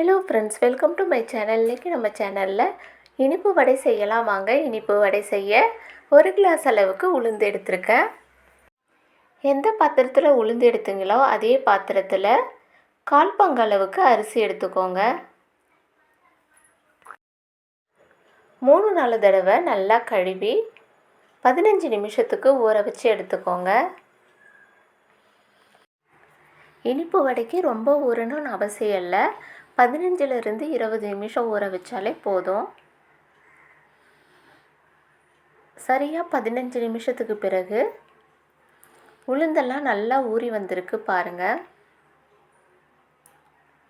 Hello friends welcome to my channel இன்றைக்கி நம்ம சேனலில் இனிப்பு வடை செய்யலாம் வாங்க. இனிப்பு வடை செய்ய ஒரு கிளாஸ் அளவுக்கு உளுந்து எடுத்திருக்கேன். எந்த பாத்திரத்தில் உளுந்து எடுத்தீங்களோ அதே பாத்திரத்தில் கால் பங்கு அளவுக்கு அரிசி எடுத்துக்கோங்க. மூணு நாலு தடவை நல்லா கழுவி பதினஞ்சு நிமிஷத்துக்கு ஊற வச்சு எடுத்துக்கோங்க. இனிப்பு வடைக்கு ரொம்ப ஊறணும்னு அவசியம் இல்லை. பதினஞ்சுலேருந்து இருபது நிமிஷம் ஊற வச்சாலே போதும். சரியாக பதினஞ்சு நிமிஷத்துக்கு பிறகு உளுந்தெல்லாம் நல்லா ஊறி வந்திருக்கு பாருங்கள்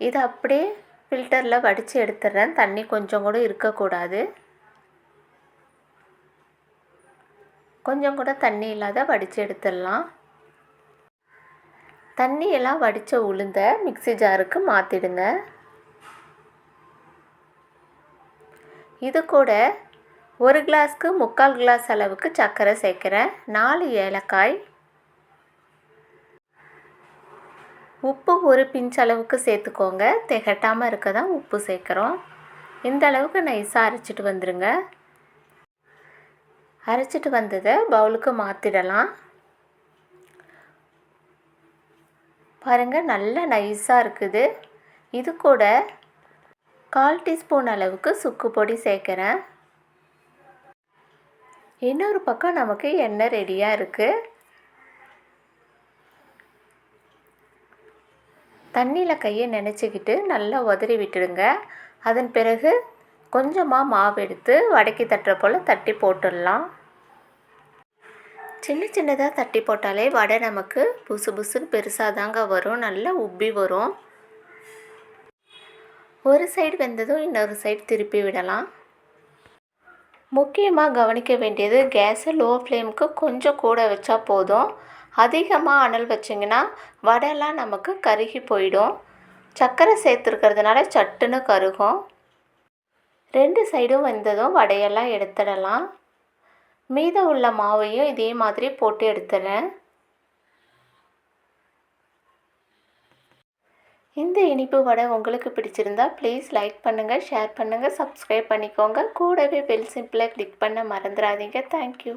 இதை அப்படியே ஃபில்டரில் வடித்து எடுத்துடுறேன் தண்ணி கொஞ்சம் கூட இருக்கக்கூடாது. கொஞ்சம் கூட தண்ணி இல்லாத வடித்து எடுத்துடலாம். தண்ணியெல்லாம் வடித்த உளுந்த மிக்சி ஜாருக்கு மாற்றிடுங்க இது கூட ஒரு கிளாஸ்க்கு முக்கால் கிளாஸ் அளவுக்கு சர்க்கரை சேர்க்குறேன். நாலு ஏலக்காய். உப்பு ஒரு பிஞ்ச் அளவுக்கு சேர்த்துக்கோங்க. திகட்டாமல் இருக்க தான் உப்பு சேர்க்குறோம். இந்த அளவுக்கு நைஸாக அரைச்சிட்டு வந்துடுங்க அரைச்சிட்டு வந்ததை பவுலுக்கு மாற்றிடலாம் பாருங்கள் நல்லா நைஸாக இருக்குது. இது கூட கால் டீஸ்பூன் அளவுக்கு சுக்கு பொடி சேர்க்குறேன். இன்னொரு பக்கம் நமக்கு எண்ணெய் ரெடியாக இருக்குது தண்ணியில் கையை நினச்சிக்கிட்டு நல்லா உதறி விட்டுடுங்க. அதன் பிறகு கொஞ்சமாக மாவு எடுத்து வடக்கி தட்டுற போல் தட்டி போட்டுடலாம். சின்ன சின்னதாக தட்டி போட்டாலே வடை நமக்கு புசு புசுன்னு பெருசாக தாங்க வரும். நல்லா உப்பி வரும். ஒரு சைடு வெந்ததும் இன்னொரு சைடு திருப்பி விடலாம். முக்கியமாக கவனிக்க வேண்டியது கேஸை லோ ஃப்ளேமுக்கு கொஞ்சம் கூட வச்சா போதும். அதிகமாக அனல் வச்சிங்கன்னா வடைலாம் நமக்கு கருகி போயிடும். சர்க்கரை சேர்த்துருக்கிறதுனால சட்டுன்னு கருகும். ரெண்டு சைடும் வெந்ததும் வடையெல்லாம் எடுத்துடலாம். மீதம் உள்ள மாவையும் இதே மாதிரி போட்டு எடுத்துடுறேன். இந்த இனிப்பு வடை உங்களுக்கு பிடிச்சிருந்தா ப்ளீஸ் லைக் பண்ணுங்கள் ஷேர் பண்ணுங்கள் சப்ஸ்கிரைப் பண்ணிக்கோங்க. கூடவே பெல் சிம்பிளை கிளிக் பண்ண மறந்துடாதீங்க. தேங்க்யூ